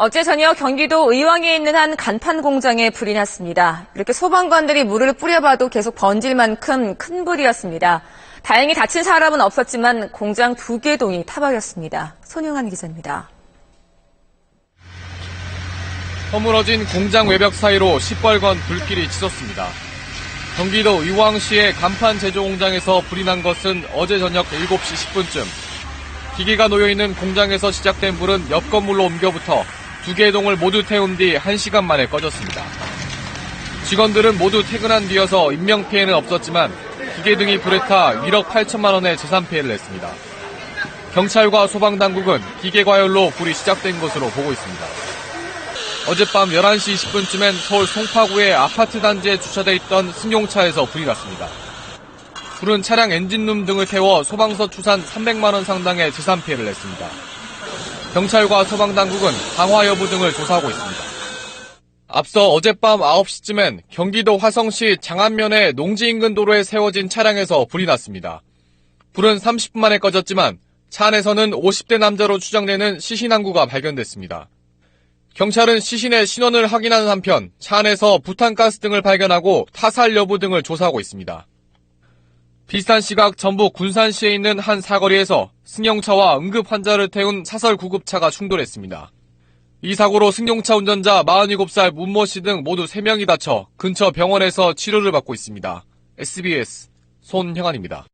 어제 저녁 경기도 의왕에 있는 한 간판 공장에 불이 났습니다. 이렇게 소방관들이 물을 뿌려봐도 계속 번질 만큼 큰 불이었습니다. 다행히 다친 사람은 없었지만 공장 두 개 동이 타버렸습니다. 손용한 기자입니다. 허물어진 공장 외벽 사이로 시뻘건 불길이 치솟습니다. 경기도 의왕시의 간판 제조 공장에서 불이 난 것은 어제 저녁 7시 10분쯤. 기계가 놓여있는 공장에서 시작된 불은 옆 건물로 옮겨붙어 두 개의 동을 모두 태운 뒤 1시간 만에 꺼졌습니다. 직원들은 모두 퇴근한 뒤여서 인명피해는 없었지만 기계 등이 불에 타 1억 8천만 원의 재산 피해를 냈습니다. 경찰과 소방당국은 기계 과열로 불이 시작된 것으로 보고 있습니다. 어젯밤 11시 20분쯤엔 서울 송파구의 아파트 단지에 주차돼 있던 승용차에서 불이 났습니다. 불은 차량 엔진룸 등을 태워 소방서 추산 300만 원 상당의 재산 피해를 냈습니다. 경찰과 소방당국은 방화 여부 등을 조사하고 있습니다. 앞서 어젯밤 9시쯤엔 경기도 화성시 장안면의 농지 인근 도로에 세워진 차량에서 불이 났습니다. 불은 30분 만에 꺼졌지만 차 안에서는 50대 남자로 추정되는 시신항구가 발견됐습니다. 경찰은 시신의 신원을 확인하는 한편 차 안에서 부탄가스 등을 발견하고 타살 여부 등을 조사하고 있습니다. 비슷한 시각 전북 군산시에 있는 한 사거리에서 승용차와 응급 환자를 태운 사설 구급차가 충돌했습니다. 이 사고로 승용차 운전자 47살 문모 씨 등 모두 3명이 다쳐 근처 병원에서 치료를 받고 있습니다. SBS 손형환입니다.